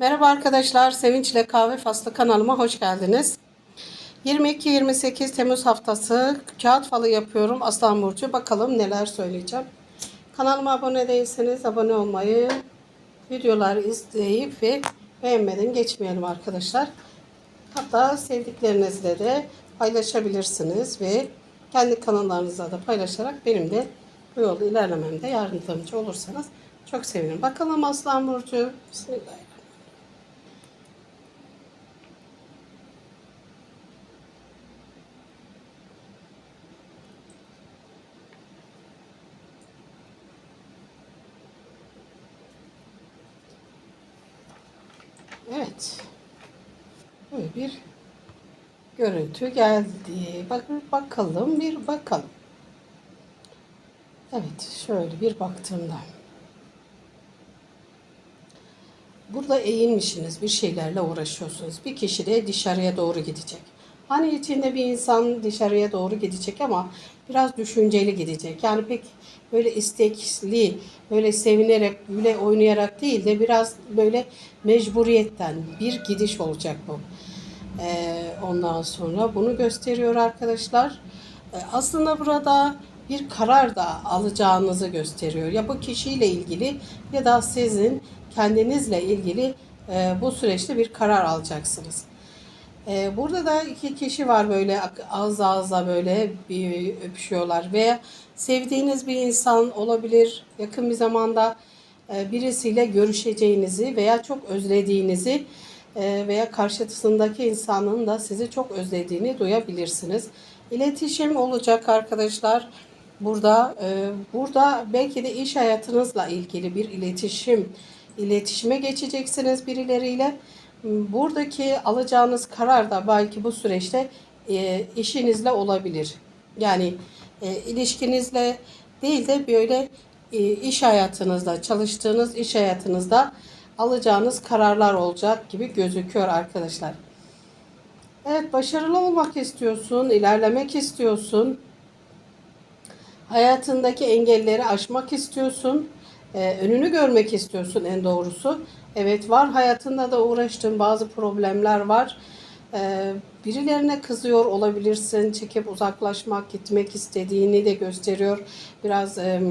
Merhaba arkadaşlar, Sevinçle Kahve Faslı kanalıma hoş geldiniz. 22-28 Temmuz haftası kağıt falı yapıyorum Aslan Burcu. Bakalım neler söyleyeceğim. Kanalıma abone değilseniz abone olmayı, videoları izleyip ve beğenmeden geçmeyelim arkadaşlar. Hatta sevdiklerinizle de paylaşabilirsiniz ve kendi kanallarınızda da paylaşarak benim de bu yolda ilerlememde yardımcı olursanız çok sevinirim. Bakalım Aslan Burcu. Bismillahirrahmanirrahim. Evet. Böyle bir görüntü geldi. Bak bakalım bir bakalım. Evet, şöyle bir baktığımda. Burada eğilmişsiniz, bir şeylerle uğraşıyorsunuz. Bir kişi de dışarıya doğru gidecek. Hani içinde bir insan dışarıya doğru gidecek ama biraz düşünceli gidecek. Yani pek böyle istekli, böyle sevinerek, güle oynayarak değil de biraz böyle mecburiyetten bir gidiş olacak bu. Ee, ondan sonra bunu gösteriyor arkadaşlar. Ee, aslında burada bir karar da alacağınızı gösteriyor. Ya bu kişiyle ilgili ya da sizin kendinizle ilgili e, bu süreçte bir karar alacaksınız. E, burada da iki kişi var böyle ağız ağza böyle bir öpüşüyorlar veya sevdiğiniz bir insan olabilir yakın bir zamanda e, birisiyle görüşeceğinizi veya çok özlediğinizi e, veya karşısındaki insanın da sizi çok özlediğini duyabilirsiniz. İletişim olacak arkadaşlar. Burada e, burada belki de iş hayatınızla ilgili bir iletişim iletişime geçeceksiniz birileriyle. Buradaki alacağınız karar da belki bu süreçte e, işinizle olabilir. Yani e, ilişkinizle değil de böyle e, iş hayatınızda, çalıştığınız iş hayatınızda alacağınız kararlar olacak gibi gözüküyor arkadaşlar. Evet başarılı olmak istiyorsun, ilerlemek istiyorsun. Hayatındaki engelleri aşmak istiyorsun. Ee, önünü görmek istiyorsun en doğrusu. Evet var hayatında da uğraştığın bazı problemler var. Ee, birilerine kızıyor olabilirsin. Çekip uzaklaşmak, gitmek istediğini de gösteriyor. Biraz e,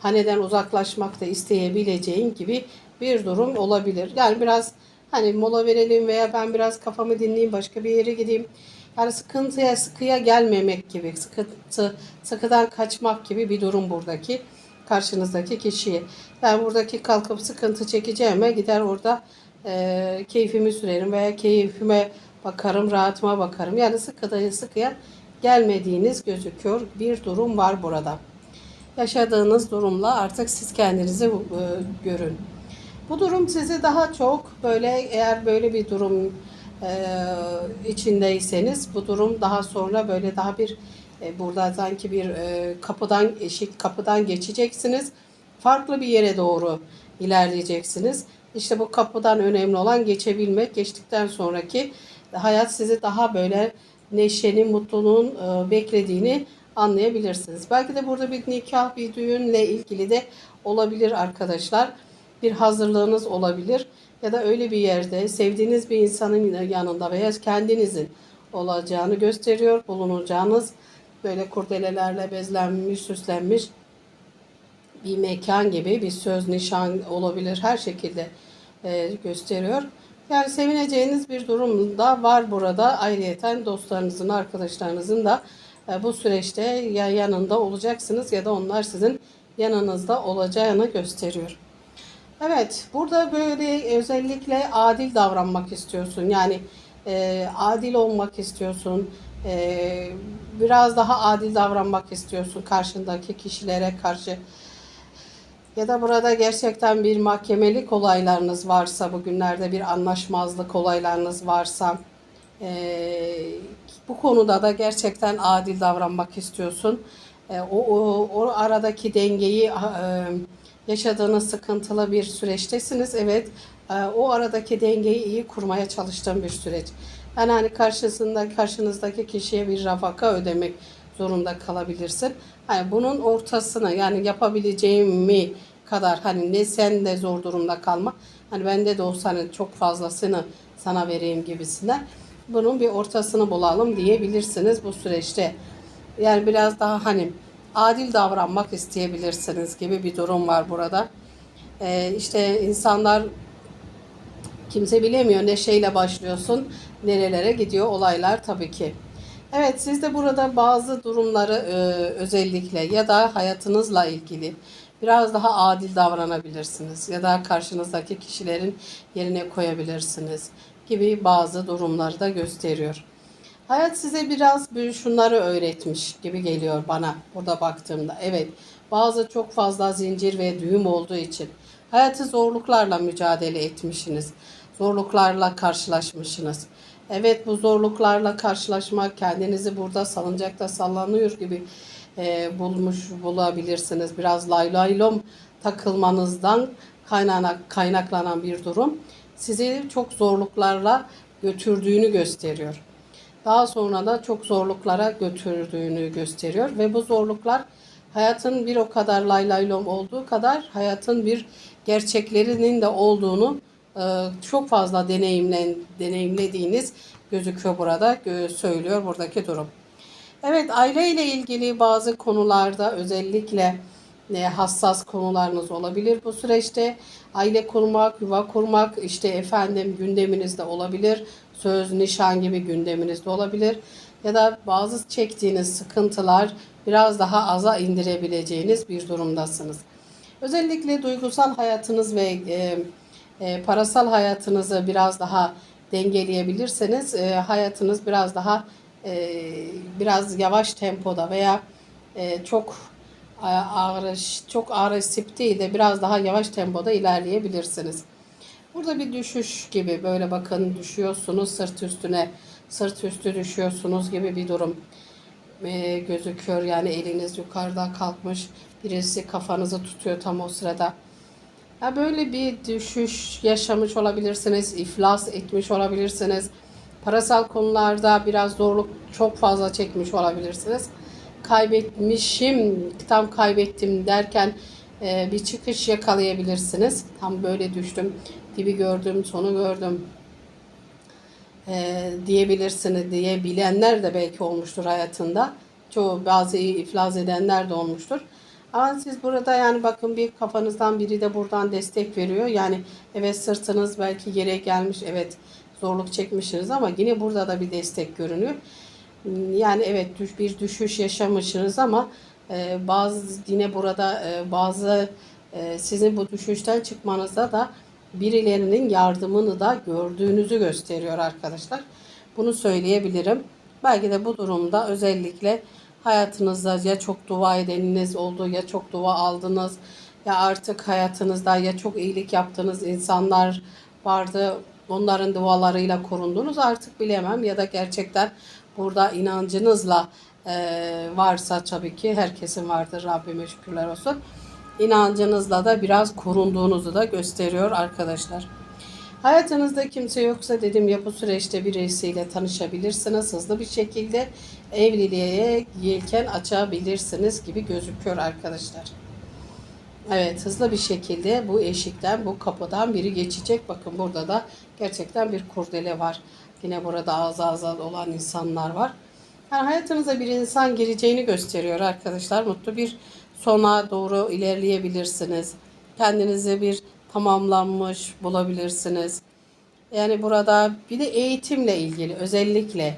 haneden uzaklaşmak da isteyebileceğin gibi bir durum olabilir. Yani biraz hani mola verelim veya ben biraz kafamı dinleyeyim başka bir yere gideyim. Yani sıkıntıya sıkıya gelmemek gibi, sıkıntı, sıkıdan kaçmak gibi bir durum buradaki karşınızdaki kişiye. Yani buradaki kalkıp sıkıntı çekeceğime gider orada e, keyfimi sürerim veya keyfime bakarım, rahatıma bakarım. Yani sıkıya sıkıya gelmediğiniz gözüküyor. Bir durum var burada. Yaşadığınız durumla artık siz kendinizi e, görün. Bu durum sizi daha çok böyle eğer böyle bir durum e, içindeyseniz bu durum daha sonra böyle daha bir burada sanki bir e, kapıdan eşik kapıdan geçeceksiniz. Farklı bir yere doğru ilerleyeceksiniz. İşte bu kapıdan önemli olan geçebilmek. Geçtikten sonraki hayat sizi daha böyle neşenin, mutluluğun e, beklediğini anlayabilirsiniz. Belki de burada bir nikah, bir düğünle ilgili de olabilir arkadaşlar. Bir hazırlığınız olabilir ya da öyle bir yerde sevdiğiniz bir insanın yanında veya kendinizin olacağını gösteriyor. Bulunacağınız böyle kurdelelerle bezlenmiş, süslenmiş bir mekan gibi bir söz, nişan olabilir. Her şekilde e, gösteriyor. Yani sevineceğiniz bir durum da var burada. Ayrıyeten dostlarınızın, arkadaşlarınızın da e, bu süreçte ya yanında olacaksınız ya da onlar sizin yanınızda olacağını gösteriyor. Evet, burada böyle özellikle adil davranmak istiyorsun. Yani e, adil olmak istiyorsun. E, biraz daha adil davranmak istiyorsun karşındaki kişilere karşı. Ya da burada gerçekten bir mahkemelik olaylarınız varsa, bugünlerde bir anlaşmazlık olaylarınız varsa, e, bu konuda da gerçekten adil davranmak istiyorsun. E, o, o, o aradaki dengeyi... E, yaşadığınız sıkıntılı bir süreçtesiniz. Evet, e, o aradaki dengeyi iyi kurmaya çalıştığım bir süreç. Yani hani karşısında karşınızdaki kişiye bir rafaka ödemek zorunda kalabilirsin. Hani bunun ortasına yani yapabileceğim mi kadar hani ne sen de zor durumda kalma. Hani bende de olsa hani çok fazlasını sana vereyim gibisinden. Bunun bir ortasını bulalım diyebilirsiniz bu süreçte. Yani biraz daha hani adil davranmak isteyebilirsiniz gibi bir durum var burada. Ee, işte insanlar kimse bilemiyor neşeyle başlıyorsun nerelere gidiyor olaylar tabii ki. Evet siz de burada bazı durumları e, özellikle ya da hayatınızla ilgili biraz daha adil davranabilirsiniz ya da karşınızdaki kişilerin yerine koyabilirsiniz gibi bazı durumları da gösteriyor. Hayat size biraz şunları öğretmiş gibi geliyor bana burada baktığımda. Evet bazı çok fazla zincir ve düğüm olduğu için hayatı zorluklarla mücadele etmişsiniz. Zorluklarla karşılaşmışsınız. Evet bu zorluklarla karşılaşmak kendinizi burada salıncakta sallanıyor gibi e, bulmuş bulabilirsiniz. Biraz lay lay lom takılmanızdan kaynanak, kaynaklanan bir durum sizi çok zorluklarla götürdüğünü gösteriyor. Daha sonra da çok zorluklara götürdüğünü gösteriyor ve bu zorluklar hayatın bir o kadar lay lay lom olduğu kadar hayatın bir gerçeklerinin de olduğunu çok fazla deneyimlen deneyimlediğiniz gözüküyor burada söylüyor buradaki durum. Evet aile ile ilgili bazı konularda özellikle e, hassas konularınız olabilir bu süreçte. Aile kurmak, yuva kurmak işte efendim gündeminizde olabilir. Söz, nişan gibi gündeminizde olabilir. Ya da bazı çektiğiniz sıkıntılar biraz daha aza indirebileceğiniz bir durumdasınız. Özellikle duygusal hayatınız ve e, e, parasal hayatınızı biraz daha dengeleyebilirseniz e, hayatınız biraz daha e, biraz yavaş tempoda veya e, çok e, ağır, çok agresif değil de biraz daha yavaş tempoda ilerleyebilirsiniz. Burada bir düşüş gibi böyle bakın düşüyorsunuz sırt üstüne sırt üstü düşüyorsunuz gibi bir durum gözüküyor. Yani eliniz yukarıda kalkmış birisi kafanızı tutuyor tam o sırada. Ya böyle bir düşüş yaşamış olabilirsiniz, iflas etmiş olabilirsiniz. Parasal konularda biraz zorluk çok fazla çekmiş olabilirsiniz. Kaybetmişim, tam kaybettim derken e, bir çıkış yakalayabilirsiniz. Tam böyle düştüm, dibi gördüm, sonu gördüm e, diyebilirsiniz diye bilenler de belki olmuştur hayatında. Çoğu bazı iflas edenler de olmuştur. Ama siz burada yani bakın bir kafanızdan biri de buradan destek veriyor. Yani evet sırtınız belki yere gelmiş, evet zorluk çekmişsiniz ama yine burada da bir destek görünüyor. Yani evet bir düşüş yaşamışsınız ama e, bazı yine burada e, bazı e, sizin bu düşüşten çıkmanızda da birilerinin yardımını da gördüğünüzü gösteriyor arkadaşlar. Bunu söyleyebilirim. Belki de bu durumda özellikle hayatınızda ya çok dua edeniniz oldu ya çok dua aldınız ya artık hayatınızda ya çok iyilik yaptığınız insanlar vardı. Onların dualarıyla korundunuz artık bilemem ya da gerçekten burada inancınızla e, varsa tabii ki herkesin vardır Rabbime şükürler olsun. İnancınızla da biraz korunduğunuzu da gösteriyor arkadaşlar. Hayatınızda kimse yoksa dedim ya bu süreçte birisiyle tanışabilirsiniz. Hızlı bir şekilde evliliğe yelken açabilirsiniz gibi gözüküyor arkadaşlar. Evet hızlı bir şekilde bu eşikten bu kapıdan biri geçecek. Bakın burada da gerçekten bir kurdele var. Yine burada az az olan insanlar var. Yani hayatınıza bir insan gireceğini gösteriyor arkadaşlar. Mutlu bir sona doğru ilerleyebilirsiniz. Kendinizi bir tamamlanmış bulabilirsiniz. Yani burada bir de eğitimle ilgili özellikle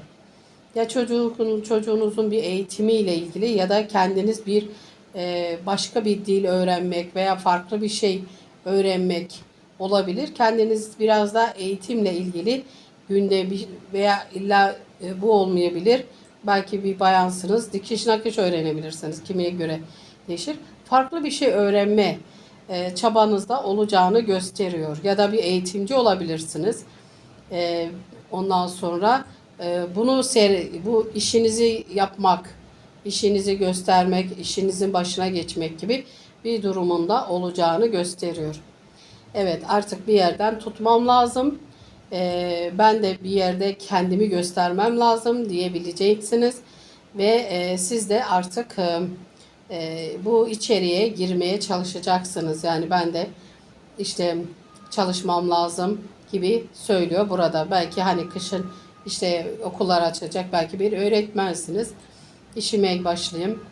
ya çocuğun, çocuğunuzun bir eğitimiyle ilgili ya da kendiniz bir e, başka bir dil öğrenmek veya farklı bir şey öğrenmek olabilir. Kendiniz biraz da eğitimle ilgili günde bir veya illa e, bu olmayabilir. Belki bir bayansınız dikiş nakış öğrenebilirsiniz. Kimiye göre değişir. Farklı bir şey öğrenme e, çabanızda olacağını gösteriyor. Ya da bir eğitimci olabilirsiniz. E, ondan sonra e, bunu ser, bu işinizi yapmak, işinizi göstermek, işinizin başına geçmek gibi bir durumunda olacağını gösteriyor. Evet artık bir yerden tutmam lazım. E, ben de bir yerde kendimi göstermem lazım diyebileceksiniz. Ve e, siz de artık e, e, bu içeriye girmeye çalışacaksınız. Yani ben de işte çalışmam lazım gibi söylüyor burada. Belki hani kışın işte okullar açılacak belki bir öğretmensiniz. İşime başlayayım.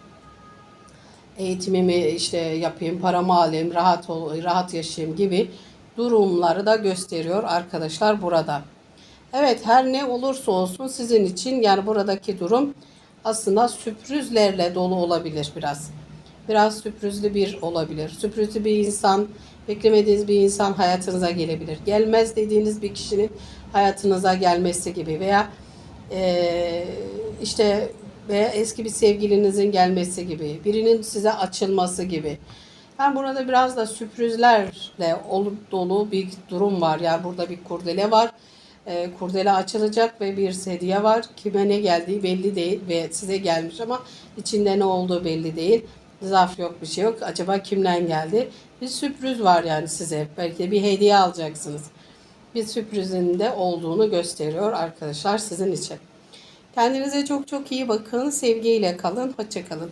Eğitimimi işte yapayım, paramı alayım, rahat ol, rahat yaşayayım gibi durumları da gösteriyor arkadaşlar burada. Evet her ne olursa olsun sizin için yani buradaki durum aslında sürprizlerle dolu olabilir biraz. Biraz sürprizli bir olabilir. Sürprizli bir insan, beklemediğiniz bir insan hayatınıza gelebilir. Gelmez dediğiniz bir kişinin hayatınıza gelmesi gibi veya eee, işte veya eski bir sevgilinizin gelmesi gibi, birinin size açılması gibi. Ben burada biraz da sürprizlerle olup dolu bir durum var. Yani burada bir kurdele var. Ee, kurdele açılacak ve bir hediye var. Kime ne geldiği belli değil ve size gelmiş ama içinde ne olduğu belli değil. Zarf yok bir şey yok. Acaba kimden geldi? Bir sürpriz var yani size. Belki de bir hediye alacaksınız. Bir sürprizin de olduğunu gösteriyor arkadaşlar sizin için. Kendinize çok çok iyi bakın. Sevgiyle kalın. Hoşça kalın.